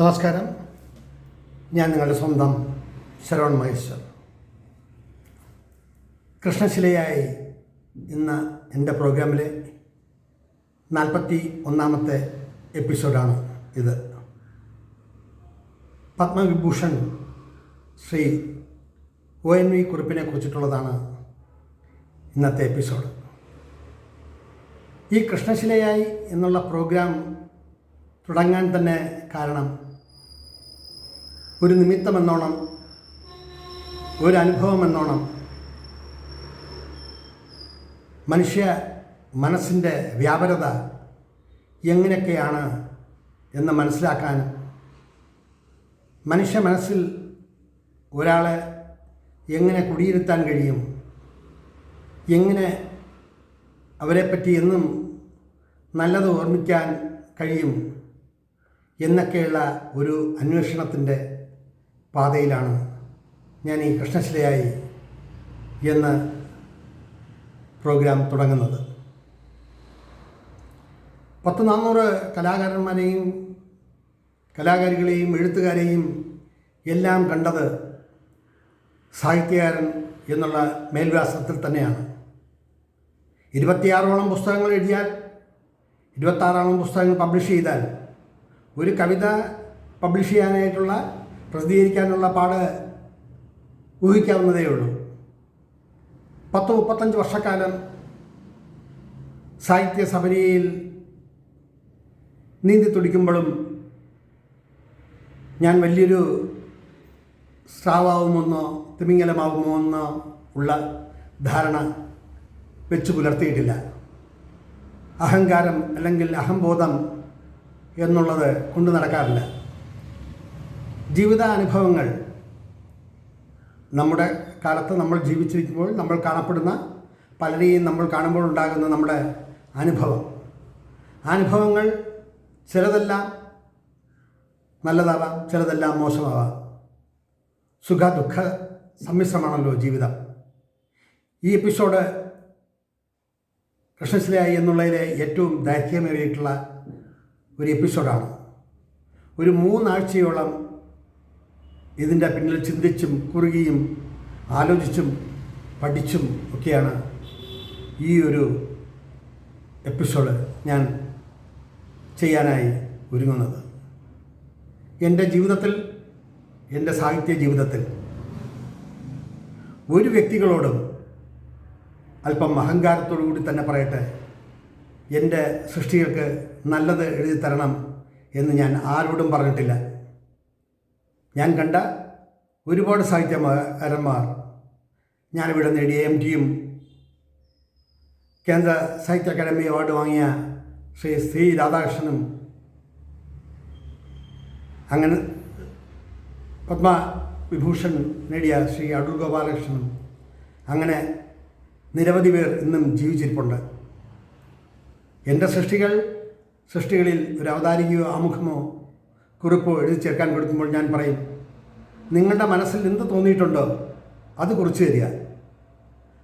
നമസ്കാരം. ഞാൻ നിങ്ങളുടെ സ്വന്തം ശരവൺ മഹേശ്വർ. കൃഷ്ണശിലയായി ഇന്ന് എന്റെ പ്രോഗ്രാമിലെ നാൽപ്പത്തി ഒന്നാമത്തെ എപ്പിസോഡാണ് ഇത്. Padma Vibhushan Shri O N V കുറിപ്പിനെ കുറിച്ചിട്ടുള്ളതാണ് ഇന്നത്തെ എപ്പിസോഡ്. ഈ കൃഷ്ണശിലയായി എന്നുള്ള പ്രോഗ്രാം തുടങ്ങാൻ തന്നെ കാരണം ഒരു നിമിത്തമെന്നോണം ഒരു അനുഭവം എന്നോണം മനുഷ്യ മനസ്സിന്റെ വ്യാപരത എങ്ങനെയൊക്കെയാണ് എന്ന് മനസ്സിലാക്കാൻ മനുഷ്യ മനസ്സിൽ ഒരാളെ എങ്ങനെ കുടിയിരുത്താൻ കഴിയും എങ്ങനെ അവരെപ്പറ്റി എന്നും നല്ലത് ഓർമ്മിക്കാൻ കഴിയും എന്നൊക്കെയുള്ള ഒരു അന്വേഷണത്തിന്റെ പാതയിലാണ് ഞാൻ ഈ കൃഷ്ണശിലയായി എന്ന് പ്രോഗ്രാം തുടങ്ങുന്നത്. പത്ത് നാനൂറ് കലാകാരന്മാരെയും കലാകാരികളെയും എഴുത്തുകാരെയും എല്ലാം കണ്ടത് സാഹിത്യകാരൻ എന്നുള്ള മേൽവ്യാസത്തിൽ തന്നെയാണ്. ഇരുപത്തിയാറോളം പുസ്തകങ്ങൾ എഴുതിയാൽ ഇരുപത്താറോളം പുസ്തകങ്ങൾ പബ്ലിഷ് ചെയ്താൽ ഒരു കവിത പബ്ലിഷ് ചെയ്യാനായിട്ടുള്ള പ്രസിദ്ധീകരിക്കാനുള്ള പാട് ഊഹിക്കാവുന്നതേ ഉള്ളൂ പത്ത് മുപ്പത്തഞ്ച് വർഷക്കാലം സാഹിത്യ സമരയിൽ നീന്തി തുടിക്കുമ്പോഴും ഞാൻ വലിയൊരു സ്രാവാവുമെന്നോ തിമിംഗലമാവുമോ എന്നോ ഉള്ള ധാരണ വെച്ച് പുലർത്തിയിട്ടില്ല. അഹങ്കാരം അല്ലെങ്കിൽ അഹംബോധം എന്നുള്ളത് കൊണ്ടു നടക്കാറില്ല. ജീവിതാനുഭവങ്ങൾ. നമ്മുടെ കാലത്ത് നമ്മൾ ജീവിച്ചിരിക്കുമ്പോൾ നമ്മൾ കാണപ്പെടുന്ന പലരെയും നമ്മൾ കാണുമ്പോൾ ഉണ്ടാകുന്ന നമ്മുടെ അനുഭവം. അനുഭവങ്ങൾ ചിലതെല്ലാം നല്ലതാവാം ചിലതെല്ലാം മോശമാവാം. സുഖ ദുഃഖ സമ്മിശ്രമാണല്ലോ ജീവിതം. ഈ എപ്പിസോഡ് കൃഷ്ണശ്രീയായി എന്നുള്ളതിലെ ഏറ്റവും ദൈർഘ്യമേറിയിട്ടുള്ള ഒരു എപ്പിസോഡാണ്. ഒരു മൂന്നാഴ്ചയോളം ഇതിന്റെ പിന്നിൽ ചിന്തിച്ചും കുറുകിയും ആലോചിച്ചും പഠിച്ചും ഒക്കെയാണ് ഈ ഒരു എപ്പിസോഡ് ഞാൻ ചെയ്യാനായി ഒരുങ്ങുന്നത്. എന്റെ ജീവിതത്തിൽ എന്റെ സാഹിത്യ ജീവിതത്തിൽ ഒരു വ്യക്തികളോടും അല്പം അഹങ്കാരത്തോടു കൂടി തന്നെ പറയട്ടെ എന്റെ സൃഷ്ടികൾക്ക് നല്ലത് എഴുതി തരണം എന്ന് ഞാൻ ആരോടും പറഞ്ഞിട്ടില്ല. ഞാൻ കണ്ട ഒരുപാട് സാഹിത്യകാരന്മാർ ഞാനിവിടെ നേടിയ എം ടിയും കേന്ദ്ര സാഹിത്യ അക്കാദമി അവാർഡ് വാങ്ങിയ ശ്രീ സി രാധാകൃഷ്ണനും അങ്ങനെ പത്മവിഭൂഷൺ നേടിയ ശ്രീ അടൂർ ഗോപാലകൃഷ്ണനും അങ്ങനെ നിരവധി പേർ ഇന്നും ജീവിച്ചിരിപ്പുണ്ട്. എന്റെ സൃഷ്ടികൾ സൃഷ്ടികളിൽ ഒരു അവതാരികയോ ആമുഖമോ കുറിപ്പോ എഴുതി ചേർക്കാൻ കൊടുക്കുമ്പോൾ ഞാൻ പറയും നിങ്ങളുടെ മനസ്സിൽ എന്ത് തോന്നിയിട്ടുണ്ടോ അത് കുറിച്ച് തരിക.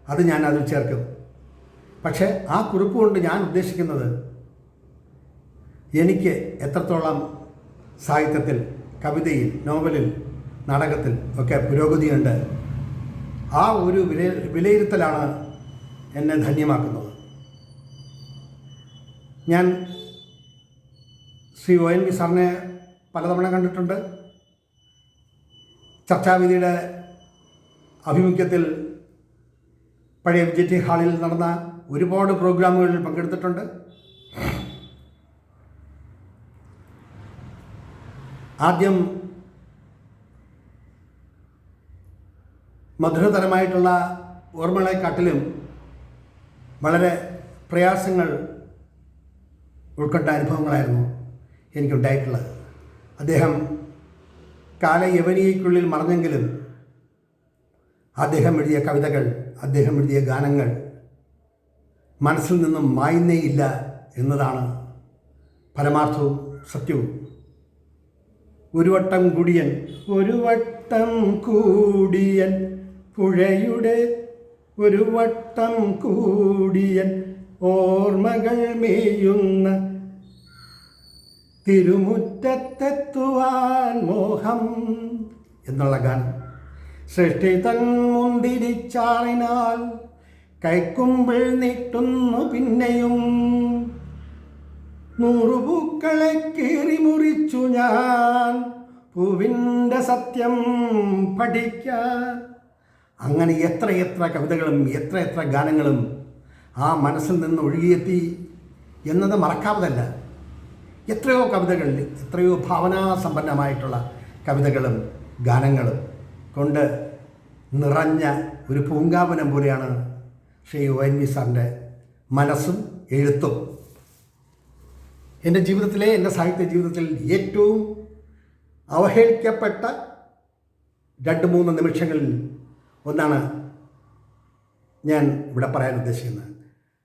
അത് ഞാൻ അതിൽ ചേർക്കും. പക്ഷേ ആ കുറിപ്പ് കൊണ്ട് ഞാൻ ഉദ്ദേശിക്കുന്നത് എനിക്ക് എത്രത്തോളം സാഹിത്യത്തിൽ കവിതയിൽ നോവലിൽ നാടകത്തിൽ ഒക്കെ പുരോഗതിയുണ്ട് ആ ഒരു വില വിലയിരുത്തലാണ് എന്നെ ധന്യമാക്കുന്നത്. ഞാൻ ശ്രീ ഒ എൻ വി സാറിനെ പലതവണ കണ്ടിട്ടുണ്ട്. ചർച്ചാവിധിയുടെ ആഭിമുഖ്യത്തിൽ പഴയ വി ടി ഹാളിൽ നടന്ന ഒരുപാട് പ്രോഗ്രാമുകളിൽ പങ്കെടുത്തിട്ടുണ്ട്. ആദ്യം മധുരതരമായിട്ടുള്ള ഓർമ്മകളെക്കാട്ടിലും വളരെ പ്രയാസങ്ങൾ ഉൾക്കൊണ്ട അനുഭവങ്ങളായിരുന്നു എനിക്കുണ്ടായിട്ടുള്ളത്. അദ്ദേഹം കാലയവനിയയ്ക്കുള്ളിൽ മറഞ്ഞെങ്കിലും അദ്ദേഹം എഴുതിയ കവിതകൾ അദ്ദേഹം എഴുതിയ ഗാനങ്ങൾ മനസ്സിൽ നിന്നും മായുന്നേയില്ല എന്നതാണ് പരമാർത്ഥവും സത്യവും. ഒരു വട്ടം കൂടിയൻ ഒരു വട്ടം കൂടിയൻ പുഴയുടെ ഒരു വട്ടം കൂടിയൻ ഓർമ്മകൾ മേയുന്ന തിരുമുറ്റത്തെത്തുവാൻ മോഹം എന്നുള്ള ഗാനം. സൃഷ്ടി തൻ മുന്തിരിച്ചാറിനാൽ കൈക്കുമ്പിൾ നീട്ടുന്നു പിന്നെയും. നൂറുപൂക്കളെ കീറി മുറിച്ചു ഞാൻ പൂവിന്റെ സത്യം പഠിക്കാൻ അങ്ങനെ എത്ര എത്ര കവിതകളും എത്ര എത്ര ഗാനങ്ങളും ആ മനസ്സിൽ നിന്ന് ഒഴുകിയെത്തി എന്നത് മറക്കാവതല്ല എത്രയോ കവിതകളിൽ എത്രയോ ഭാവനാസമ്പന്നമായിട്ടുള്ള കവിതകളും ഗാനങ്ങളും കൊണ്ട് നിറഞ്ഞ ഒരു പൂങ്കാവനം പോലെയാണ് ശ്രീ ഒ എൻ വി സാറിന്റെ മനസ്സും എഴുത്തും. എന്റെ ജീവിതത്തിലെ എന്റെ സാഹിത്യ ജീവിതത്തിൽ ഏറ്റവും അവഹേളിക്കപ്പെട്ട രണ്ട് മൂന്ന് നിമിഷങ്ങളിൽ ഒന്നാണ് ഞാൻ ഇവിടെ പറയാൻ ഉദ്ദേശിക്കുന്നത്.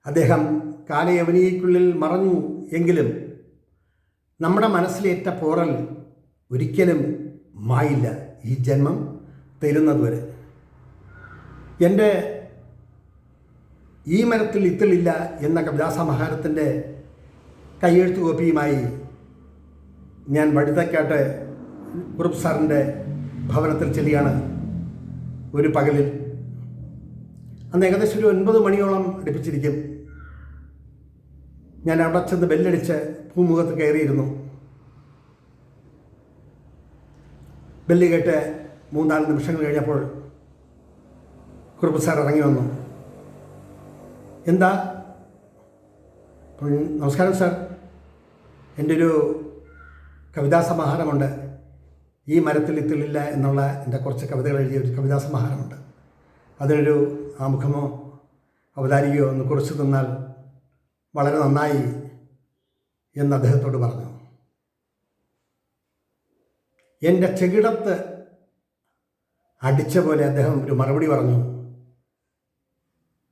അദ്ദേഹം കാലയവനിക്കുള്ളിൽ മറഞ്ഞു എങ്കിലും നമ്മുടെ മനസ്സിലേറ്റ പോറൽ ഒരിക്കലും മായില്ല. ഈ ജന്മം തരുന്നതുവരെ എന്റെ ഈ മരത്തിൽ ഇത്തിളില്ല എന്ന കവിതാസമാഹാരത്തിന്റെ കയ്യെഴുത്തു കോപ്പിയുമായി ഞാൻ വഴുതക്കാട്ട് കുറുപ്പ് സാറിന്റെ ഭവനത്തിൽ ചെല്ലുകയാണ് ഒരു പകലിൽ. അന്ന് ഏകദേശം ഒരു ഒൻപത് മണിയോളം അടുപ്പിച്ചിരിക്കും. ഞാൻ അവിടെ ചെന്ന് ബെല്ലടിച്ച് പൂമുഖത്ത് കയറിയിരുന്നു. ബെല്ല് കേട്ട് മൂന്നാൽ നിമിഷങ്ങൾ കഴിഞ്ഞപ്പോൾ കുറുപ്പ് സാർ ഇറങ്ങി വന്നു. എന്താ? നമസ്കാരം സാർ. എന്റെ ഒരു കവിതാ സമാഹാരമുണ്ട്. ഈ മരത്തിൽ ഇത്തിളില്ല എന്നുള്ള എന്റെ കുറച്ച് കവിതകൾ എഴുതിയ ഒരു കവിതാ സമാഹാരമുണ്ട്. അതിനൊരു ആമുഖമോ അവതാരികയോ ഒന്ന് കുറിച്ച് തന്നാൽ വളരെ നന്നായി എന്ന് അദ്ദേഹത്തോട് പറഞ്ഞു. എന്റെ ചെകിടത്ത് അടിച്ച പോലെ അദ്ദേഹം ഒരു മറുപടി പറഞ്ഞു.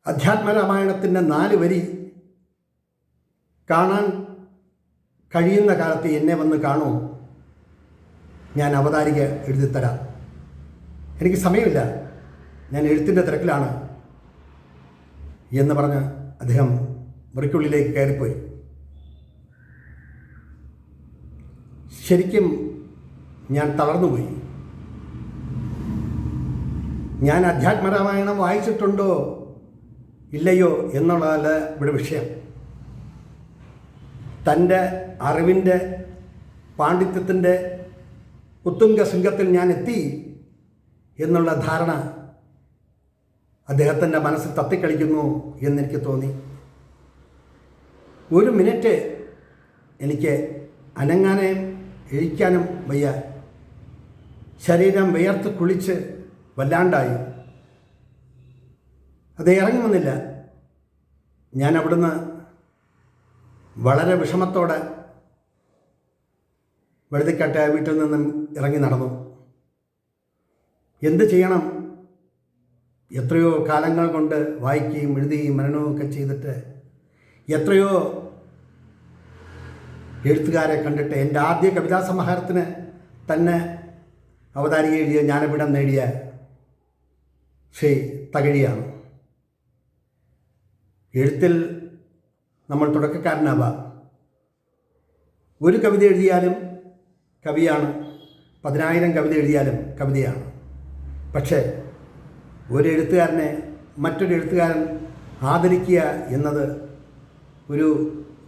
അധ്യാത്മരാമായണത്തിന്റെ നാല് വരി കാണാൻ കഴിയുന്ന കാലത്ത് എന്നെ വന്ന് കാണൂ. ഞാൻ അവതാരിക എഴുതിത്തരാം എനിക്ക് സമയമില്ല. ഞാൻ എഴുത്തിന്റെ തിരക്കിലാണ് എന്ന് പറഞ്ഞ് അദ്ദേഹം മുറിക്കുള്ളിലേക്ക് കയറിപ്പോയി. ശരിക്കും ഞാൻ തളർന്നുപോയി. ഞാൻ അധ്യാത്മരാമായണം വായിച്ചിട്ടുണ്ടോ? ഇല്ലയോ എന്നുള്ളതല്ല ഇവിടെ വിഷയം. തന്റെ അറിവിന്റെ പാണ്ഡിത്യത്തിന്റെ ഉത്തുംഗ സിംഗത്തിൽ ഞാൻ എത്തി എന്നുള്ള ധാരണ അദ്ദേഹത്തിന്റെ മനസ്സിൽ തത്തിക്കളിക്കുന്നു എന്നെനിക്ക് തോന്നി. ഒരു മിനിറ്റ് എനിക്ക് അനങ്ങാനേ എഴിക്കാനും വയ്യ. ശരീരം വിയർത്ത് കുളിച്ച് വല്ലാണ്ടായി. അത് ഇറങ്ങി വന്നില്ല. ഞാൻ അവിടുന്ന് വളരെ വിഷമത്തോടെ വെളുതിക്കാട്ട് വീട്ടിൽ നിന്നും ഇറങ്ങി നടന്നു. എന്ത് ചെയ്യണം? എത്രയോ കാലങ്ങൾ കൊണ്ട് വായിക്കുകയും എഴുതുകയും മനനവും ഒക്കെ ചെയ്തിട്ട് എത്രയോ എഴുത്തുകാരെ കണ്ടിട്ട് എന്റെ ആദ്യ കവിതാ സമാഹാരത്തിന് തന്നെ അവതാരിക എഴുതിയ ജ്ഞാനപീഠം നേടിയ ശ്രീ തകഴിയാണ്. എഴുത്തിൽ നമ്മൾ തുടക്കക്കാരനാവാം. ഒരു കവിത എഴുതിയാലും കവിയാണ്. പതിനായിരം കവിത എഴുതിയാലും കവിതയാണ്. പക്ഷേ ഒരു എഴുത്തുകാരനെ മറ്റൊരു എഴുത്തുകാരൻ ആദരിക്കുക എന്നത് ഒരു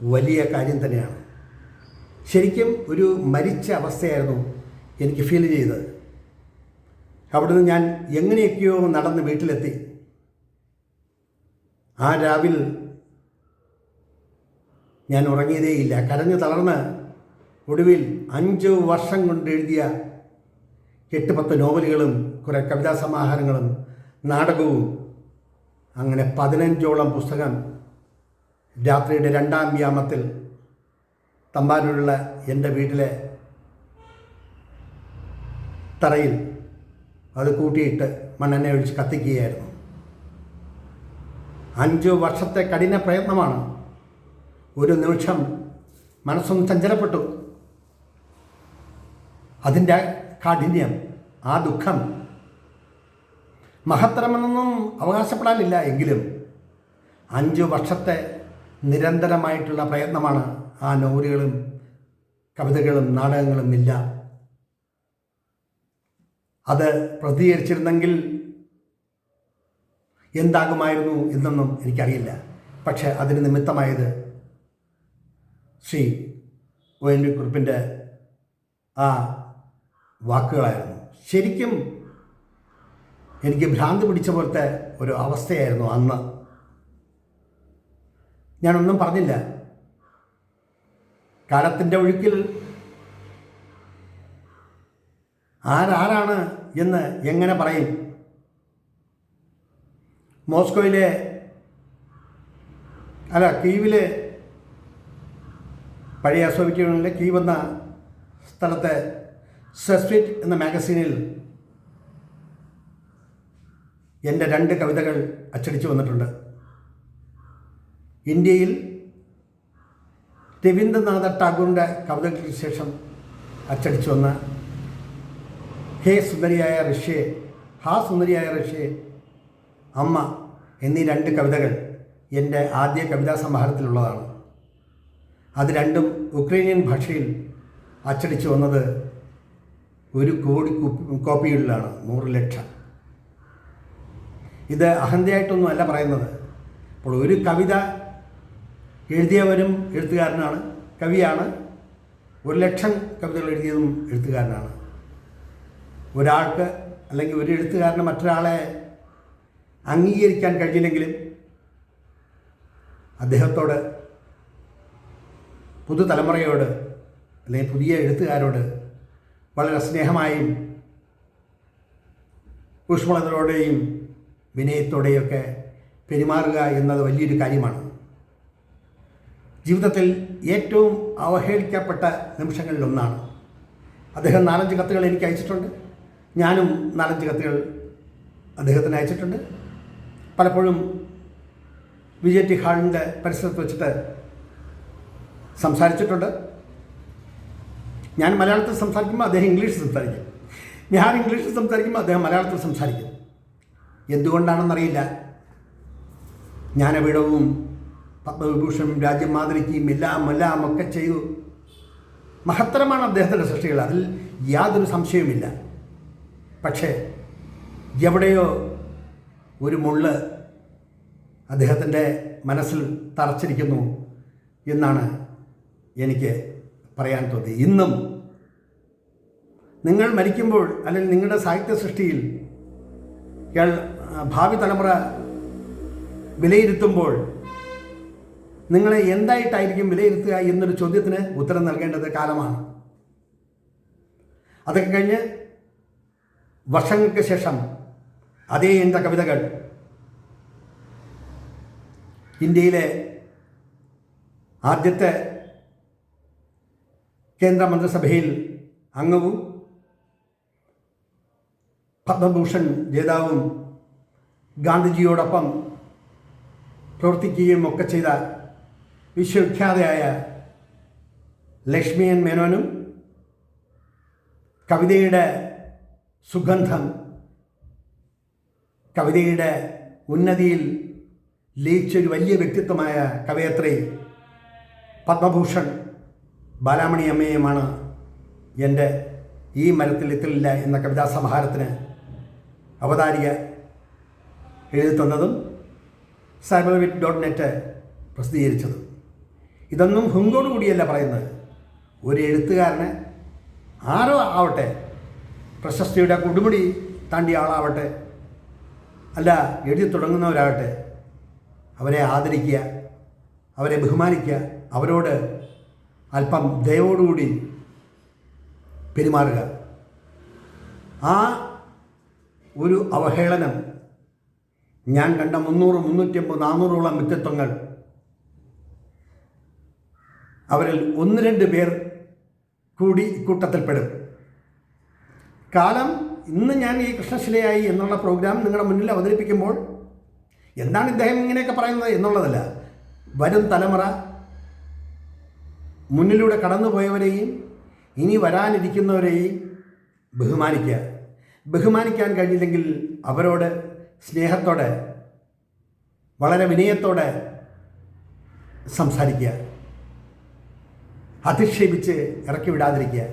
വലിയ കാര്യം തന്നെയാണ്. ശരിക്കും ഒരു മരിച്ച അവസ്ഥയായിരുന്നു എനിക്ക് ഫീൽ ചെയ്തത്. അവിടുന്ന് ഞാൻ എങ്ങനെയൊക്കെയോ നടന്ന് വീട്ടിലെത്തി. ആ രാവിൽ ഞാൻ ഉറങ്ങിയതേയില്ല. കരഞ്ഞു തളർന്ന് ഒടുവിൽ അഞ്ച് വർഷം കൊണ്ട് എഴുതിയ എട്ട് പത്ത് നോവലുകളും കുറേ കവിതാ സമാഹാരങ്ങളും നാടകവും അങ്ങനെ പതിനഞ്ചോളം പുസ്തകം രാത്രിയുടെ രണ്ടാം വ്യാമത്തിൽ തമ്പാനൂരുള്ള എന്റെ വീട്ടിലെ തറയിൽ അത് കൂട്ടിയിട്ട് മണ്ണെണ്ണ ഒഴിച്ച് കത്തിക്കുകയായിരുന്നു. അഞ്ചു വർഷത്തെ കഠിന പ്രയത്നമാണ്. ഒരു നിമിഷം മനസ്സൊന്ന് ചഞ്ചലപ്പെട്ടു. അതിന്റെ കാഠിന്യം ആ ദുഃഖം മഹത്തരമെന്നൊന്നും അവകാശപ്പെടാനില്ല എങ്കിലും അഞ്ചു വർഷത്തെ നിരന്തരമായിട്ടുള്ള പ്രയത്നമാണ് ആ നോവലുകളും കവിതകളും നാടകങ്ങളും ഇല്ല അത് പ്രസിദ്ധീകരിച്ചിരുന്നെങ്കിൽ എന്താകുമായിരുന്നു എന്നൊന്നും എനിക്കറിയില്ല. പക്ഷേ അതിന് നിമിത്തമായത് ശ്രീ ഒ എൻ വി കുറിപ്പിന്റെ ആ വാക്കുകളായിരുന്നു. ശരിക്കും എനിക്ക് ഭ്രാന്തി പിടിച്ച പോലത്തെ ഒരു അവസ്ഥയായിരുന്നു അന്ന്. ഞാനൊന്നും പറഞ്ഞില്ല. കാലത്തിന്റെ ഒഴുക്കിൽ ആരാരാണ് എന്ന് എങ്ങനെ പറയും? മോസ്കോയിലെ അല്ല കീവിലെ പഴയ സോവിയറ്റ് യൂണിയനിലെ കീവ് എന്ന സ്ഥലത്തെ സെസ്ട്രിറ്റ് എന്ന മാഗസീനിൽ എന്റെ രണ്ട് കവിതകൾ അച്ചടിച്ചു വന്നിട്ടുണ്ട്. ഇന്ത്യയിൽ രവീന്ദ്രനാഥ ടാഗോറിന്റെ കവിതകൾക്ക് ശേഷം അച്ചടിച്ചു വന്ന ഹേ സുന്ദരിയായ ഋഷിയെ ഹാ സുന്ദരിയായ ഋഷിയെ അമ്മ എന്നീ രണ്ട് കവിതകൾ എന്റെ ആദ്യ കവിതാ സമാഹാരത്തിലുള്ളതാണ്. അത് രണ്ടും ഉക്രൈനിയൻ ഭാഷയിൽ അച്ചടിച്ചു വന്നത് ഒരു കോടി കുപ്പി- കോപ്പികളിലാണ് നൂറ് ലക്ഷം. ഇത് അഹന്തയായിട്ടൊന്നും അല്ല പറയുന്നത്. അപ്പോൾ ഒരു കവിത എഴുതിയവരും എഴുത്തുകാരനാണ് കവിയാണ്. ഒരു ലക്ഷം കവിതകൾ എഴുതിയതും എഴുത്തുകാരനാണ്. ഒരാൾക്ക് അല്ലെങ്കിൽ ഒരു എഴുത്തുകാരന് മറ്റൊരാളെ അംഗീകരിക്കാൻ കഴിയില്ലെങ്കിലും അദ്ദേഹത്തോട് പുതുതലമുറയോട് അല്ലെങ്കിൽ പുതിയ എഴുത്തുകാരോട് വളരെ സ്നേഹമായും ഊഷ്മളതയോടെയും വിനയത്തോടെയൊക്കെ പെരുമാറുക എന്നത് വലിയൊരു കാര്യമാണ്. ജീവിതത്തിൽ ഏറ്റവും അവഹേളിക്കപ്പെട്ട നിമിഷങ്ങളിലൊന്നാണ്. അദ്ദേഹം നാലഞ്ച് കത്തുകൾ എനിക്ക് അയച്ചിട്ടുണ്ട്. ഞാനും നാലഞ്ച് കത്തുകൾ അദ്ദേഹത്തിന് അയച്ചിട്ടുണ്ട്. പലപ്പോഴും വിജയ് ടി ഹാളിന്റെ പരിസരത്ത് വെച്ചിട്ട് സംസാരിച്ചിട്ടുണ്ട്. ഞാൻ മലയാളത്തിൽ സംസാരിക്കുമ്പോൾ അദ്ദേഹം ഇംഗ്ലീഷ് സംസാരിക്കും. ഞാൻ ഇംഗ്ലീഷിൽ സംസാരിക്കുമ്പോൾ അദ്ദേഹം മലയാളത്തിൽ സംസാരിക്കും. എന്തുകൊണ്ടാണെന്നറിയില്ല. ജ്ഞാനപീഠവും പത്മവിഭൂഷണും രാജ്യം മാതൃകയും എല്ലാം എല്ലാം ഒക്കെ ചെയ്തു. മഹത്തരമാണ് അദ്ദേഹത്തിന്റെ സൃഷ്ടികൾ. അതിൽ യാതൊരു സംശയവുമില്ല. പക്ഷേ എവിടെയോ ഒരു മുള്ള് അദ്ദേഹത്തിന്റെ മനസ്സിൽ തറച്ചിരിക്കുന്നു എന്നാണ് എനിക്ക് പറയാൻ തോന്നി ഇന്നും നിങ്ങൾ മരിക്കുമ്പോൾ അല്ലെങ്കിൽ നിങ്ങളുടെ സാഹിത്യ സൃഷ്ടിയിൽ ഇയാൾ ഭാവി തലമുറ വിലയിരുത്തുമ്പോൾ നിങ്ങളെ എന്തായിട്ടായിരിക്കും വിലയിരുത്തുക എന്നൊരു ചോദ്യത്തിന് ഉത്തരം നൽകേണ്ടത് കാലമാണ്. അതൊക്കെ കഴിഞ്ഞ് വർഷങ്ങൾക്ക് ശേഷം അതേ എന്റെ കവിതകൾ ഇന്ത്യയിലെ ആദ്യത്തെ കേന്ദ്ര മന്ത്രിസഭയിൽ അംഗവും പത്മഭൂഷൺ ജേതാവും ഗാന്ധിജിയോടൊപ്പം പ്രവർത്തിക്കുകയും ഒക്കെ ചെയ്ത വിശ്വവിഖ്യാതയായ ലക്ഷ്മിയൻ മേനോനും കവിതയുടെ സുഗന്ധം കവിതയുടെ ഉന്നതിയിൽ ലയിച്ചൊരു വലിയ വ്യക്തിത്വമായ കവയത്രി പത്മഭൂഷൺ ബാലാമണി അമ്മയുമാണ് എന്റെ ഈ മരത്തിൽ എത്തില്ല എന്ന കവിതാ സമാഹാരത്തിന് അവതാരിക എഴുതി തന്നതും സൈബർവിറ്റ് ഡോട്ട് നെറ്റ് പ്രസിദ്ധീകരിച്ചതും. ഇതൊന്നും ഹുങ്കോട് കൂടിയല്ല പറയുന്നത്. ഒരു എഴുത്തുകാരന് ആരോ ആവട്ടെ പ്രശസ്തിയുടെ കൊടുമുടി താണ്ടിയ ആളാവട്ടെ അല്ല എഴുതി തുടങ്ങുന്നവരാകട്ടെ അവരെ ആദരിക്കുക അവരെ ബഹുമാനിക്കുക അവരോട് അല്പം ദയവോടുകൂടി പെരുമാറുക. ആ ഒരു അവഹേളനം ഞാൻ കണ്ട മുന്നൂറ് മുന്നൂറ്റമ്പത് നാനൂറോളം വ്യക്തിത്വങ്ങൾ അവരിൽ ഒന്ന് രണ്ട് പേർ കൂടി ഇക്കൂട്ടത്തിൽപ്പെടും. കാലം ഇന്ന് ഞാൻ ഈ കൃഷ്ണശിലയായി എന്നുള്ള പ്രോഗ്രാം നിങ്ങളുടെ മുന്നിൽ അവതരിപ്പിക്കുമ്പോൾ എന്താണ് ഇദ്ദേഹം ഇങ്ങനെയൊക്കെ പറയുന്നത് എന്നുള്ളതല്ല. വരും തലമുറ മുന്നിലൂടെ കടന്നുപോയവരെയും ഇനി വരാനിരിക്കുന്നവരെയും ബഹുമാനിക്കുക. ബഹുമാനിക്കാൻ കഴിഞ്ഞില്ലെങ്കിൽ അവരോട് സ്നേഹത്തോടെ വളരെ വിനയത്തോടെ സംസാരിക്കുക. അധിക്ഷേപിച്ച് ഇറക്കി വിടാതിരിക്കുക.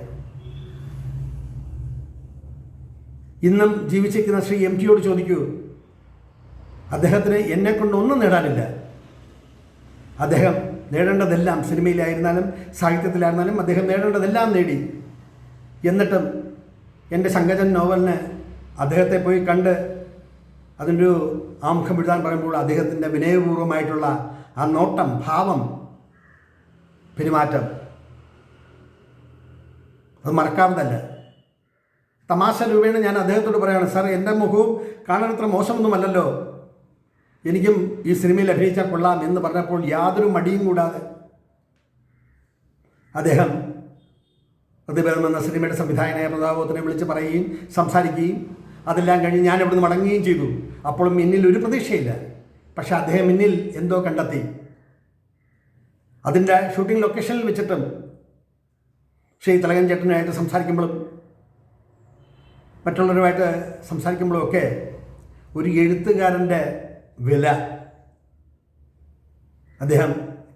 ഇന്നും ജീവിച്ചിരിക്കുന്ന ശ്രീ എം ടിയോട് ചോദിക്കൂ അദ്ദേഹത്തിന് എന്നെ കൊണ്ട് ഒന്നും നേടാനില്ല. അദ്ദേഹം നേടേണ്ടതെല്ലാം സിനിമയിലായിരുന്നാലും സാഹിത്യത്തിലായിരുന്നാലും അദ്ദേഹം നേടേണ്ടതെല്ലാം നേടി. എന്നിട്ടും എന്റെ ശങ്കജൻ നോവലിന് അദ്ദേഹത്തെ പോയി കണ്ട് അതിന്റെ ഒരു ആമുഖം എഴുതാൻ പറയുമ്പോൾ അദ്ദേഹത്തിന്റെ വിനയപൂർവമായിട്ടുള്ള ആ നോട്ടം ഭാവം പെരുമാറ്റം അത് മറക്കാവുന്നതല്ല. തമാശ രൂപേണ ഞാൻ അദ്ദേഹത്തോട് പറയുകയാണ് സാർ എന്റെ മുഖവും കാണാനത്ര മോശമൊന്നുമല്ലല്ലോ. എനിക്കും ഈ സിനിമയിൽ അഭിനയിച്ചാൽ കൊള്ളാം എന്ന് പറഞ്ഞപ്പോൾ യാതൊരു മടിയും കൂടാതെ അദ്ദേഹം പ്രതിഭേദം എന്ന സിനിമയുടെ സംവിധായകനായ പ്രതാപത്തിനെ വിളിച്ച് പറയുകയും സംസാരിക്കുകയും അതെല്ലാം കഴിഞ്ഞ് ഞാൻ ഇവിടുന്ന് മടങ്ങുകയും ചെയ്തു. അപ്പോഴും എന്നിൽ ഒരു പ്രതീക്ഷയില്ല. പക്ഷേ അദ്ദേഹം എന്നിൽ എന്തോ കണ്ടെത്തി. അതിന്റെ ഷൂട്ടിംഗ് ലൊക്കേഷനിൽ വെച്ചിട്ടും ശ്രീ തിലകൻ ചേട്ടനായിട്ട് സംസാരിക്കുമ്പോഴും മറ്റുള്ളവരുമായിട്ട് സംസാരിക്കുമ്പോഴും ഒക്കെ ഒരു എഴുത്തുകാരന്റെ വില അദ്ദേഹം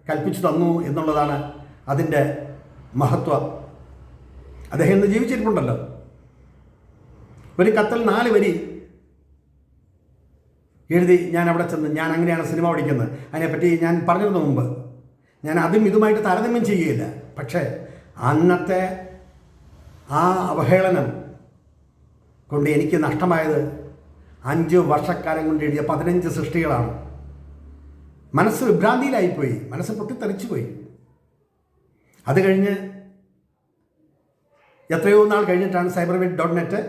കൽപ്പിച്ചു തന്നു എന്നുള്ളതാണ് അതിന്റെ മഹത്വം. അദ്ദേഹം ഇന്ന് ജീവിച്ചിരിപ്പുണ്ടല്ലോ. ഒരു കത്തൽ നാല് വരി എഴുതി ഞാൻ അവിടെ ചെന്ന് ഞാൻ അങ്ങനെയാണ് സിനിമ പഠിക്കുന്നത്. അതിനെപ്പറ്റി ഞാൻ പറഞ്ഞിരുന്നു മുമ്പ്. ഞാൻ അതും ഇതുമായിട്ട് താരതമ്യം ചെയ്യുകയില്ല. പക്ഷേ അന്നത്തെ ആ അവഹേളനം കൊണ്ട് എനിക്ക് നഷ്ടമായത് അഞ്ച് വർഷക്കാലം കൊണ്ട് എഴുതിയ പതിനഞ്ച് സൃഷ്ടികളാണ്. മനസ്സ് വിഭ്രാന്തിയിലായിപ്പോയി. മനസ്സ് പൊട്ടിത്തെറിച്ചു പോയി അത് കഴിഞ്ഞ് എത്രയോ നാൾ കഴിഞ്ഞിട്ടാണ് സൈബർവിറ്റ് ഡോട്ട് നെറ്റ്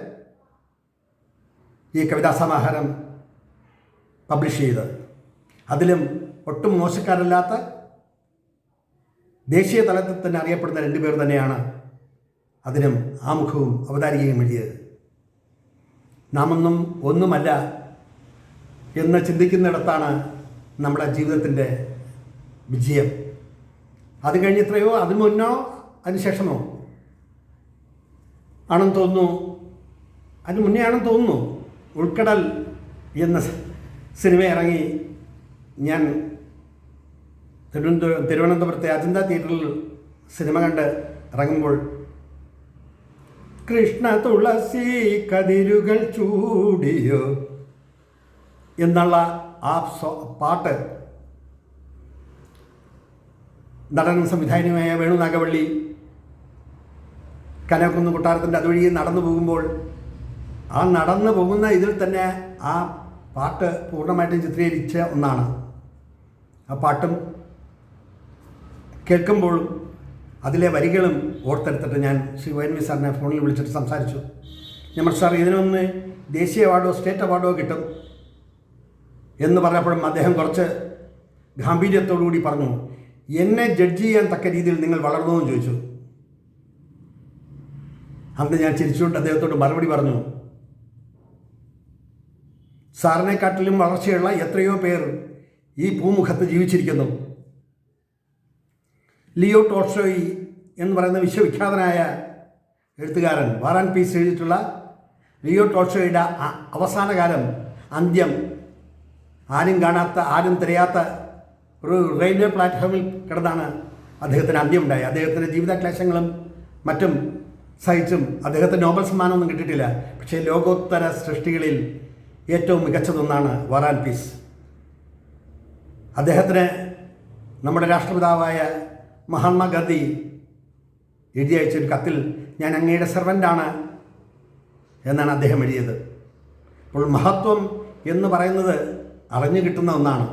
ഈ കവിതാ സമാഹാരം പബ്ലിഷ് ചെയ്തത്. അതിലും ഒട്ടും മോശക്കാരല്ലാത്ത ദേശീയ തലത്തിൽ തന്നെ അറിയപ്പെടുന്ന രണ്ടുപേർ തന്നെയാണ് അതിനും ആമുഖവും അവതാരികയും എഴുതിയത്. നാമൊന്നും ഒന്നുമല്ല എന്ന് ചിന്തിക്കുന്നിടത്താണ് നമ്മുടെ ജീവിതത്തിന്റെ വിജയം. അത് കഴിഞ്ഞ് എത്രയോ അതിന് മുന്നോ? അതിനുശേഷമോ ആണെന്ന് തോന്നുന്നു. അതിന് മുന്നേ ആണെന്ന് തോന്നുന്നു. ഉൾക്കടൽ എന്ന സിനിമ ഇറങ്ങി ഞാൻ തിരുവനന്തപുരം തിരുവനന്തപുരത്തെ അജന്ത തിയേറ്ററിൽ സിനിമ കണ്ട് ഇറങ്ങുമ്പോൾ കൃഷ്ണ തുളസി കതിരുകൾ ചൂടിയോ എന്നുള്ള ആ പാട്ട് നടനും സംവിധായകനുമായ വേണു നാഗവള്ളി കനകുന്ന് കൊട്ടാരത്തിന്റെ അതുവഴി നടന്നു പോകുമ്പോൾ ആ നടന്നു പോകുന്ന ഇതിൽ തന്നെ ആ പാട്ട് പൂർണമായിട്ടും ചിത്രീകരിച്ച ഒന്നാണ്. ആ പാട്ടും കേൾക്കുമ്പോഴും അതിലെ വരികളും ഓർത്തെടുത്തിട്ട് ഞാൻ ശ്രീ വൈ എൻ വി സാറിനെ ഫോണിൽ വിളിച്ചിട്ട് സംസാരിച്ചു. ഞമ്മൾ സാർ ഇതിനൊന്ന് ദേശീയ അവാർഡോ സ്റ്റേറ്റ് അവാർഡോ കിട്ടും എന്ന് പറഞ്ഞപ്പോഴും അദ്ദേഹം കുറച്ച് ഗാംഭീര്യത്തോടുകൂടി പറഞ്ഞു എന്നെ ജഡ്ജ് ചെയ്യാൻ തക്ക രീതിയിൽ നിങ്ങൾ വളർന്നോന്ന് ചോദിച്ചു. അന്ന് ഞാൻ ചിരിച്ചുകൊണ്ട് അദ്ദേഹത്തോട് മറുപടി പറഞ്ഞു സാറിനെക്കാട്ടിലും വളർച്ചയുള്ള എത്രയോ പേർ ഈ ഭൂമുഖത്ത് ജീവിച്ചിരിക്കുന്നു. ലിയോ ടോൾസ്റ്റോയി എന്ന് പറയുന്ന വിശ്വവിഖ്യാതനായ എഴുത്തുകാരൻ വാർ ആൻഡ് പീസ് എഴുതിയിട്ടുള്ള ലിയോ ടോൾസ്റ്റോയുടെ അവസാന കാലം അന്ത്യം ആരും കാണാത്ത ആരും തിരയാത്ത ഒരു റെയിൽവേ പ്ലാറ്റ്ഫോമിൽ കിടന്നാണ് അദ്ദേഹത്തിന് അന്ത്യം ഉണ്ടായത് അദ്ദേഹത്തിന്റെ ജീവിതക്ലേശങ്ങളും മറ്റും സഹിച്ചും അദ്ദേഹത്തിന് നോബൽ സമ്മാനമൊന്നും കിട്ടിയിട്ടില്ല. പക്ഷേ ലോകോത്തര സൃഷ്ടികളിൽ ഏറ്റവും മികച്ചതൊന്നാണ് വാറാൻ പീസ്. അദ്ദേഹത്തിന് നമ്മുടെ രാഷ്ട്രപിതാവായ മഹാത്മാഗാന്ധി എഴുതി അയച്ചൊരു കത്തിൽ ഞാൻ അങ്ങയുടെ സെർവന്റാണ് എന്നാണ് അദ്ദേഹം എഴുതിയത്. അപ്പോൾ മഹത്വം എന്ന് പറയുന്നത് അറിഞ്ഞു കിട്ടുന്ന ഒന്നാണ്.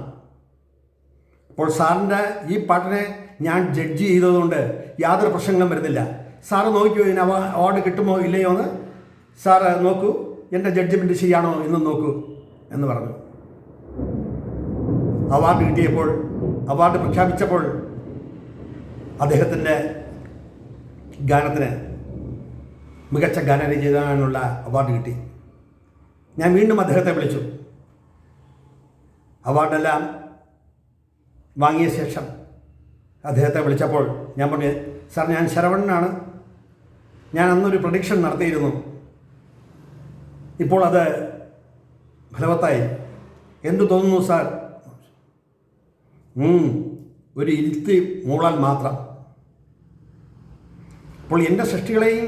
അപ്പോൾ സാറിന്റെ ഈ പാട്ടിനെ ഞാൻ ജഡ്ജ് ചെയ്തതുകൊണ്ട് യാതൊരു പ്രശ്നങ്ങളും വരുന്നില്ല. സാറ് നോക്കിയോ ഇതിന് അവ അവാർഡ് കിട്ടുമോ ഇല്ലയോ എന്ന്? സാറ് നോക്കൂ എന്റെ ജഡ്ജ്മെന്റ് ശരിയാണോ എന്ന് നോക്കൂ എന്ന് പറഞ്ഞു. അവാർഡ് കിട്ടിയപ്പോൾ അവാർഡ് പ്രഖ്യാപിച്ചപ്പോൾ അദ്ദേഹത്തിന്റെ ഗാനത്തിന് മികച്ച ഗാനരചയിതാനുള്ള അവാർഡ് കിട്ടി. ഞാൻ വീണ്ടും അദ്ദേഹത്തെ വിളിച്ചു. അവാർഡെല്ലാം വാങ്ങിയ ശേഷം അദ്ദേഹത്തെ വിളിച്ചപ്പോൾ ഞാൻ പറഞ്ഞു സാർ ഞാൻ ശരവണനാണ്. ഞാൻ അന്നൊരു പ്രഡിക്ഷൻ നടത്തിയിരുന്നു. ഇപ്പോൾ അത് ഫലവത്തായി. എന്തു തോന്നുന്നു സാർ? ഒരു ഇരുത്തി മൂളാൻ മാത്രം. അപ്പോൾ എന്റെ സൃഷ്ടികളെയും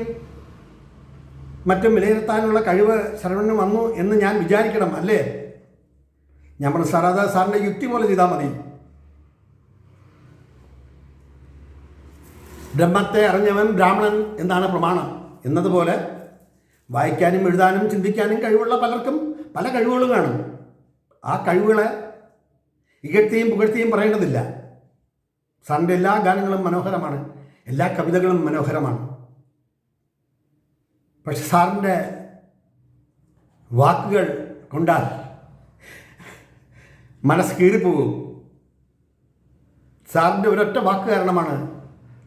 മറ്റും വിലയിരുത്താനുള്ള കഴിവ് ശരവണന് വന്നു എന്ന് ഞാൻ വിചാരിക്കണം അല്ലേ? സാർ അത് സാറിന്റെ യുക്തി പോലെ ചെയ്താൽ മതി. ബ്രഹ്മത്തെ അറിഞ്ഞവൻ ബ്രാഹ്മണൻ എന്നാണ് പ്രമാണം. എന്നതുപോലെ വായിക്കാനും എഴുതാനും ചിന്തിക്കാനും കഴിവുള്ള പലർക്കും പല കഴിവുകളും കാണും ആ കഴിവുകളെ ഇകഴ്ത്തിയും പുകഴ്ത്തിയും പറയേണ്ടതില്ല. സാറിന്റെ എല്ലാ ഗാനങ്ങളും മനോഹരമാണ്. എല്ലാ കവിതകളും മനോഹരമാണ്. പക്ഷെ സാറിന്റെ വാക്കുകൾ കൊണ്ടാൽ മനസ്സ് കീറിപ്പോകും. സാറിന്റെ ഒരൊറ്റ വാക്ക് കാരണമാണ്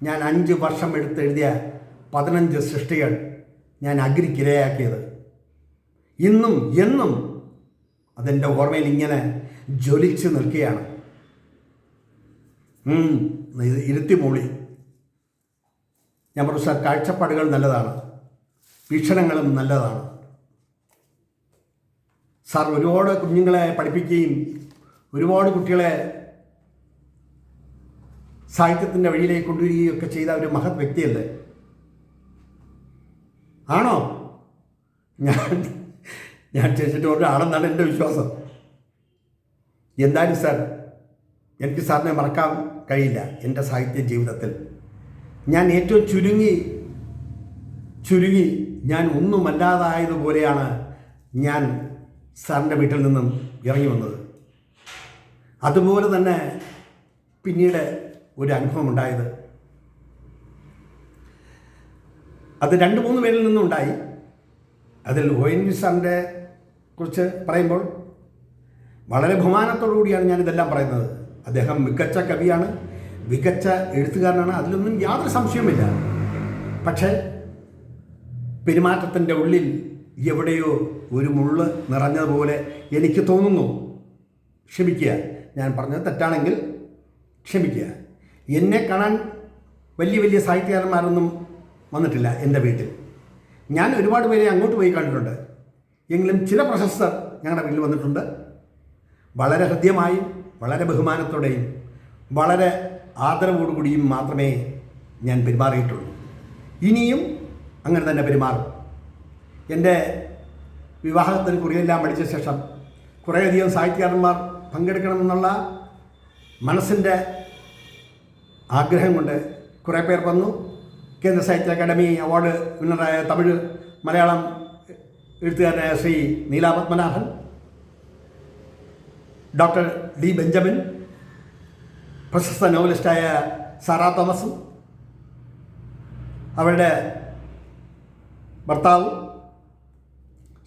ഞാൻ അഞ്ച് വർഷം എടുത്ത് എഴുതിയ പതിനഞ്ച് സൃഷ്ടികൾ ഞാൻ അഗ്നിക്കിരയാക്കിയത് ഇന്നും എന്നും അതെന്റെ ഓർമ്മയിൽ ഇങ്ങനെ ജ്വലിച്ച് നിൽക്കുകയാണ്. ഇരുത്തി മൂളി. ഞാൻ പറഞ്ഞു സാർ കാഴ്ചപ്പാടുകൾ നല്ലതാണ്. വീക്ഷണങ്ങളും നല്ലതാണ്. സാർ ഒരുപാട് കുഞ്ഞുങ്ങളെ പഠിപ്പിക്കുകയും ഒരുപാട് കുട്ടികളെ സാഹിത്യത്തിന്റെ വഴിയിലേക്ക് കൊണ്ടുവരികയും ഒക്കെ ചെയ്ത ഒരു മഹത് വ്യക്തിയല്ലേ? ആണോ? ഞാൻ ഞാൻ ചേച്ചിട്ട് ഒരാളെന്നാണ് എന്റെ വിശ്വാസം. എന്തായാലും സാർ എനിക്ക് സാറിനെ മറക്കാൻ കഴിയില്ല എന്റെ സാഹിത്യ ജീവിതത്തിൽ. ഞാൻ ഏറ്റവും ചുരുങ്ങി ചുരുങ്ങി ഞാൻ ഒന്നുമല്ലാതായതുപോലെയാണ് ഞാൻ സാറിന്റെ വീട്ടിൽ നിന്നും ഇറങ്ങി വന്നത്. അതുപോലെ തന്നെ പിന്നീട് ഒരു അനുഭവം ഉണ്ടായത് അത് രണ്ട് മൂന്ന് പേരിൽ നിന്നുണ്ടായി അതിൽ ഒ എൻ വി സാറിന്റെ കുറിച്ച് പറയുമ്പോൾ വളരെ ബഹുമാനത്തോടു കൂടിയാണ് ഞാനിതെല്ലാം പറയുന്നത്. അദ്ദേഹം മികച്ച കവിയാണ്. മികച്ച എഴുത്തുകാരനാണ്. അതിലൊന്നും യാതൊരു സംശയവുമില്ല. പക്ഷേ പെരുമാറ്റത്തിന്റെ ഉള്ളിൽ എവിടെയോ ഒരു മുള്ള് നിറഞ്ഞതുപോലെ എനിക്ക് തോന്നുന്നു. ക്ഷമിക്കുക. ഞാൻ പറഞ്ഞത് തെറ്റാണെങ്കിൽ ക്ഷമിക്കുക. എന്നെ കാണാൻ വലിയ വലിയ സാഹിത്യകാരന്മാരൊന്നും വന്നിട്ടില്ല എന്റെ വീട്ടിൽ. ഞാൻ ഒരുപാട് പേരെ അങ്ങോട്ട് പോയി കണ്ടിട്ടുണ്ട്. എങ്കിലും ചില പ്രശസ്തർ ഞങ്ങളുടെ വീട്ടിൽ വന്നിട്ടുണ്ട്. വളരെ ഹൃദ്യമായും വളരെ ബഹുമാനത്തോടെയും വളരെ ആദരവോടുകൂടിയും മാത്രമേ ഞാൻ പെരുമാറിയിട്ടുള്ളൂ. ഇനിയും അങ്ങനെ തന്നെ പെരുമാറും. എന്റെ വിവാഹത്തിന് കുറിയെല്ലാം പഠിച്ച ശേഷം കുറേയധികം സാഹിത്യകാരന്മാർ പങ്കെടുക്കണമെന്നുള്ള മനസ്സിന്റെ ആഗ്രഹം കൊണ്ട് കുറേ പേർ വന്നു. കേന്ദ്ര സാഹിത്യ അക്കാദമി അവാർഡ് വിന്നറായ തമിഴ് മലയാളം എഴുത്തുകാരനായ Shri Neela Padmanabhan doctor D Benjamin പ്രശസ്ത നോവലിസ്റ്റായ സാറാ തോമസും അവരുടെ ഭർത്താവും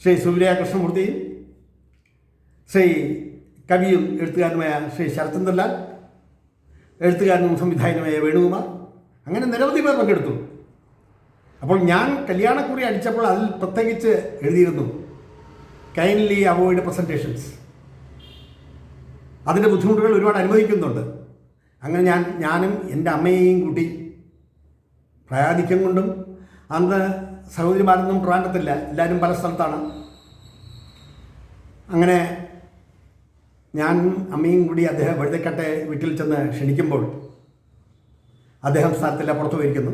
ശ്രീ സൂര്യ കൃഷ്ണമൂർത്തിയും ശ്രീ കവിയും എഴുത്തുകാരനുമായ ശ്രീ ശരത്ചന്ദ്രലാൽ എഴുത്തുകാരനും സംവിധായകനുമായ വേണുകുമാർ അങ്ങനെ നിരവധി പേർ പങ്കെടുത്തു. അപ്പോൾ ഞാൻ കല്യാണക്കുറി അടിച്ചപ്പോൾ അതിൽ പ്രത്യേകിച്ച് എഴുതിയിരുന്നു കൈൻഡ്ലി അവോയ്ഡ് പ്രസന്റേഷൻസ് അതിന്റെ ബുദ്ധിമുട്ടുകൾ ഒരുപാട് അനുഭവിക്കുന്നുണ്ട്. അങ്ങനെ ഞാൻ ഞാനും എന്റെ അമ്മയെയും കൂട്ടി പ്രായാധിക്യം കൊണ്ടും അന്ന് സഹോദരിമാരൊന്നും ട്രാൻഡത്തില്ല എല്ലാവരും പല സ്ഥലത്താണ്. അങ്ങനെ ഞാൻ അമ്മയും കൂടി അദ്ദേഹം വഴുതക്കട്ടെ വീട്ടിൽ ചെന്ന് ക്ഷണിക്കുമ്പോൾ അദ്ദേഹം സ്ഥലത്തില്ല പുറത്തു പോയിരിക്കുന്നു.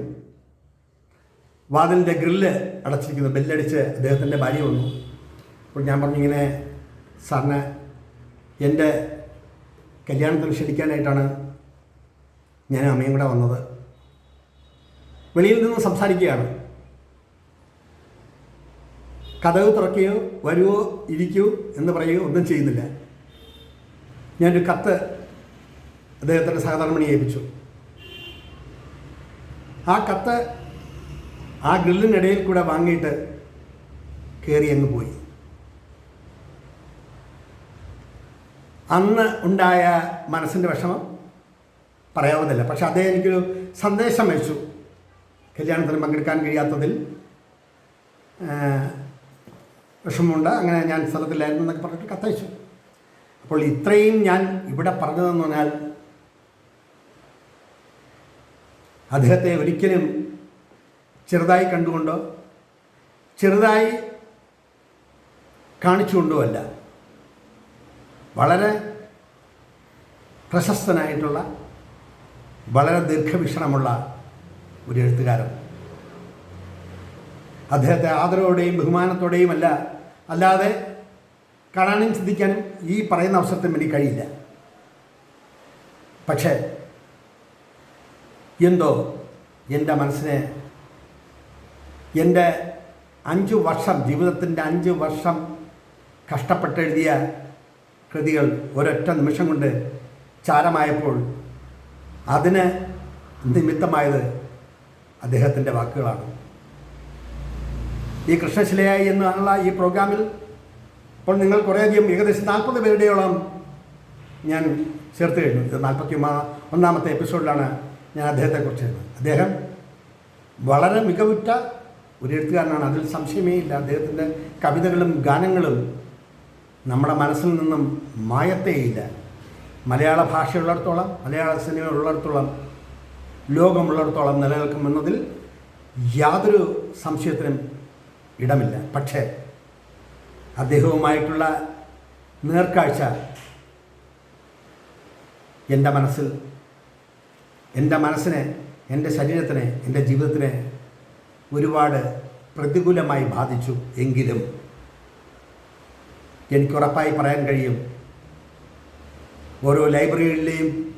വാതിലിന്റെ ഗ്രില്ല് അടച്ചിരിക്കുന്നു. ബെല്ലടിച്ച് അദ്ദേഹത്തിന്റെ ഭാര്യ വന്നു. അപ്പോൾ ഞാൻ പറഞ്ഞു ഇങ്ങനെ സാറിന് എന്റെ കല്യാണത്തിന് ക്ഷണിക്കാനായിട്ടാണ് ഞാൻ അമ്മയും കൂടെ വന്നത്. വെളിയിൽ നിന്ന് സംസാരിക്കുകയാണ്. കഥവ് തുറക്കുകയോ വരുവോ ഇരിക്കൂ എന്ന് പറയുകയോ ഒന്നും ചെയ്യുന്നില്ല. ഞാനൊരു കത്ത് അദ്ദേഹത്തിന്റെ സഹധർമ്മിണി ഏൽപ്പിച്ചു. ആ കത്ത് ആ ഗ്രില്ലിനിടയിൽ കൂടെ വാങ്ങിയിട്ട് കയറി അങ്ങ് പോയി. അന്ന് ഉണ്ടായ മനസ്സിന്റെ വിഷമം പറയാവുന്നില്ല പക്ഷെ അദ്ദേഹം എനിക്കൊരു സന്ദേശം അയച്ചു. കല്യാണത്തിന് പങ്കെടുക്കാൻ കഴിയാത്തതിൽ. വിഷമമുണ്ട്. അങ്ങനെ ഞാൻ സ്ഥലത്തില്ലായിരുന്നു എന്നൊക്കെ പറഞ്ഞിട്ട് കത്തയച്ചു. അപ്പോൾ ഇത്രയും ഞാൻ ഇവിടെ പറഞ്ഞതെന്ന് പറഞ്ഞാൽ അദ്ദേഹത്തെ ഒരിക്കലും ചെറുതായി കണ്ടുകൊണ്ടോ ചെറുതായി കാണിച്ചുകൊണ്ടോ അല്ല. വളരെ പ്രശസ്തനായിട്ടുള്ള വളരെ ദീർഘവീക്ഷണമുള്ള ഒരു എഴുത്തുകാരൻ. അദ്ദേഹത്തെ ആദരവോടെയും ബഹുമാനത്തോടെയും അല്ല അല്ലാതെ കാണാനും ചിന്തിക്കാനും ഈ പറയുന്ന അവസരത്തിന് എനിക്ക് കഴിയില്ല. പക്ഷേ എന്തോ എന്റെ മനസ്സിനെ എന്റെ അഞ്ച് വർഷം ജീവിതത്തിന്റെ അഞ്ച് വർഷം കഷ്ടപ്പെട്ടെഴുതിയ കൃതികൾ ഒരൊറ്റ നിമിഷം കൊണ്ട് ചാരമായപ്പോൾ അതിന് നിമിത്തമായത് അദ്ദേഹത്തിന്റെ വാക്കുകളാണ്. ഈ കൃഷ്ണശിലയായി എന്നുള്ള ഈ പ്രോഗ്രാമിൽ ഇപ്പോൾ നിങ്ങൾ കുറേയധികം ഏകദേശം നാൽപ്പത് പേരുടെയോളം ഞാൻ ചേർത്ത് കഴിഞ്ഞു. ഇത് നാൽപ്പത്തി ഒന്നാമത്തെ എപ്പിസോഡിലാണ് ഞാൻ അദ്ദേഹത്തെക്കുറിച്ച് അദ്ദേഹം വളരെ മികവുറ്റ ഒരു എഴുത്തുകാരനാണ്. അതിൽ സംശയമേ ഇല്ല. അദ്ദേഹത്തിന്റെ കവിതകളും ഗാനങ്ങളും നമ്മുടെ മനസ്സിൽ നിന്നും മായത്തേയില്ല മലയാള ഭാഷയുള്ളിടത്തോളം മലയാള സിനിമ ഉള്ളിടത്തോളം ലോകമുള്ളിടത്തോളം നിലനിൽക്കുമെന്നതിൽ യാതൊരു സംശയത്തിനും ഇടമില്ല. പക്ഷേ അദ്ദേഹവുമായിട്ടുള്ള നേർക്കാഴ്ച എന്റെ മനസ്സിൽ എന്റെ മനസ്സിനെ എന്റെ ശരീരത്തിനെ എന്റെ ജീവിതത്തിനെ ഒരുപാട് പ്രതികൂലമായി ബാധിച്ചു എങ്കിലും എനിക്ക് ഉറപ്പായി പറയാൻ കഴിയും ഓരോ ലൈബ്രറികളിലെയും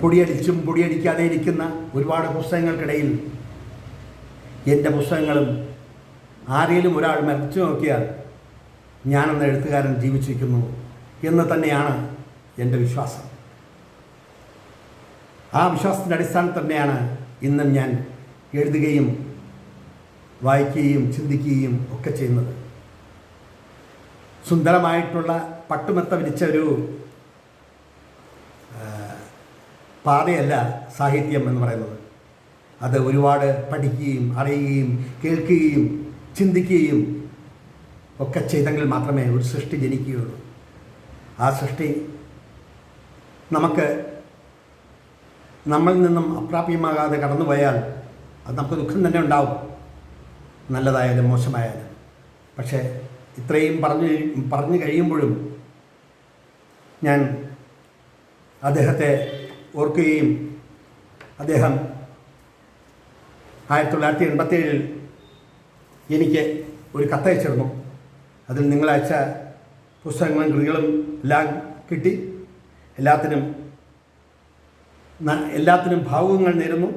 പൊടിയടിച്ചും പൊടിയടിക്കാതെ ഇരിക്കുന്ന ഒരുപാട് പുസ്തകങ്ങൾക്കിടയിൽ എന്റെ പുസ്തകങ്ങളും ആരെങ്കിലും ഒരാൾ മരിച്ചു നോക്കിയാൽ ഞാനെന്ന എഴുത്തുകാരൻ ജീവിച്ചിരിക്കുന്നു എന്ന് തന്നെയാണ് എന്റെ വിശ്വാസം. ആ വിശ്വാസത്തിന്റെ അടിസ്ഥാനത്തിൽ തന്നെയാണ് ഇന്നും ഞാൻ എഴുതുകയും വായിക്കുകയും ചിന്തിക്കുകയും ഒക്കെ ചെയ്യുന്നത്. സുന്ദരമായിട്ടുള്ള പട്ടുമെത്ത വിരിച്ച ഒരു പാതയല്ല സാഹിത്യം എന്ന് പറയുന്നത്. അത് ഒരുപാട് പഠിക്കുകയും അറിയുകയും കേൾക്കുകയും ചിന്തിക്കുകയും ഒക്കെ ചെയ്തെങ്കിൽ മാത്രമേ ഒരു സൃഷ്ടി ജനിക്കുകയുള്ളൂ. ആ സൃഷ്ടി നമുക്ക് നമ്മളിൽ നിന്നും അപ്രാപ്യമാകാതെ കടന്നുപോയാൽ അത് നമുക്ക് ദുഃഖം തന്നെ ഉണ്ടാവും. നല്ലതായാലും മോശമായാലും. പക്ഷേ ഇത്രയും പറഞ്ഞു പറഞ്ഞു കഴിയുമ്പോഴും ഞാൻ അദ്ദേഹത്തെ ഓർക്കുകയും അദ്ദേഹം ആയിരത്തി തൊള്ളായിരത്തി എൺപത്തേഴിൽ എനിക്ക് ഒരു കത്തയച്ചിരുന്നു അതിൽ നിങ്ങളയച്ച പുസ്തകങ്ങളും കൃതികളും എല്ലാം കിട്ടി. എല്ലാത്തിനും എല്ലാത്തിനും ഭാവുകങ്ങൾ നേരുന്നു.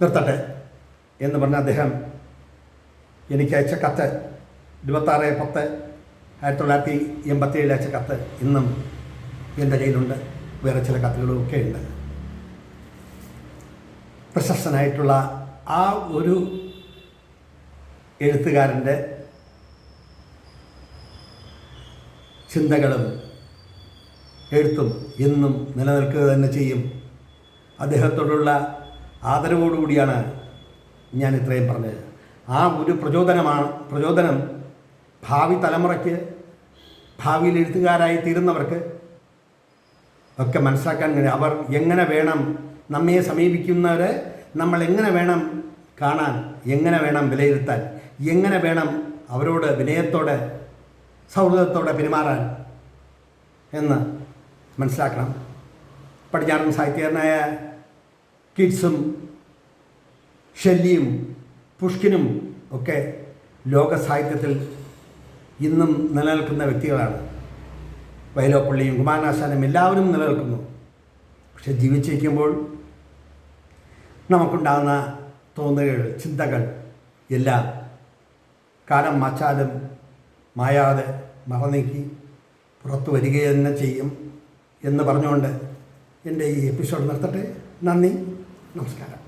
നിർത്തട്ടെ എന്ന് പറഞ്ഞ അദ്ദേഹം എനിക്ക് അയച്ച കത്ത് ഇരുപത്താറ് പത്ത് ആയിരത്തി തൊള്ളായിരത്തി എൺപത്തി ഏഴിൽ അയച്ച കത്ത് ഇന്നും എന്റെ കയ്യിലുണ്ട്. വേറെ ചില കത്തുകളും ഒക്കെ ഉണ്ട്. പ്രശസ്തനായിട്ടുള്ള ആ ഒരു എഴുത്തുകാരന്റെ ചിന്തകളും എഴുത്തും ഇന്നും നിലനിൽക്കുക തന്നെ ചെയ്യും. അദ്ദേഹത്തോടുള്ള ആദരവോടുകൂടിയാണ് ഞാൻ ഇത്രയും പറഞ്ഞത്. ആ ഒരു പ്രചോദനമാണ് പ്രചോദനം ഭാവി തലമുറയ്ക്ക് ഭാവിയിൽ എഴുത്തുകാരായി തീരുന്നവർക്ക് ഒക്കെ മനസ്സിലാക്കാൻ കഴിയും. അവർ എങ്ങനെ വേണം നമ്മെ സമീപിക്കുന്നവരെ നമ്മൾ എങ്ങനെ വേണം കാണാൻ എങ്ങനെ വേണം വിലയിരുത്താൻ എങ്ങനെ വേണം അവരോട് വിനയത്തോടെ സൗഹൃദത്തോടെ പെരുമാറാൻ എന്ന് മനസ്സിലാക്കണം. പടിഞ്ഞാറൻ സാഹിത്യകാരനായ കിഡ്സും ഷെല്ലിയും പുഷ്കിനും ഒക്കെ ലോക സാഹിത്യത്തിൽ ഇന്നും നിലനിൽക്കുന്ന വ്യക്തികളാണ്. വയലോപ്പള്ളിയും കുമാരനാശാനും എല്ലാവരും നിലനിൽക്കുന്നു. പക്ഷെ ജീവിച്ചിരിക്കുമ്പോൾ നമുക്കുണ്ടാകുന്ന തോന്നുകൾ ചിന്തകൾ എല്ലാം കാലം മാച്ചാലും മായാതെ മറനീക്കി പുറത്തു വരിക തന്നെ ചെയ്യും എന്ന് പറഞ്ഞുകൊണ്ട് എന്റെ ഈ എപ്പിസോഡ് നിർത്തട്ടെ. നന്ദി. നമസ്കാരം.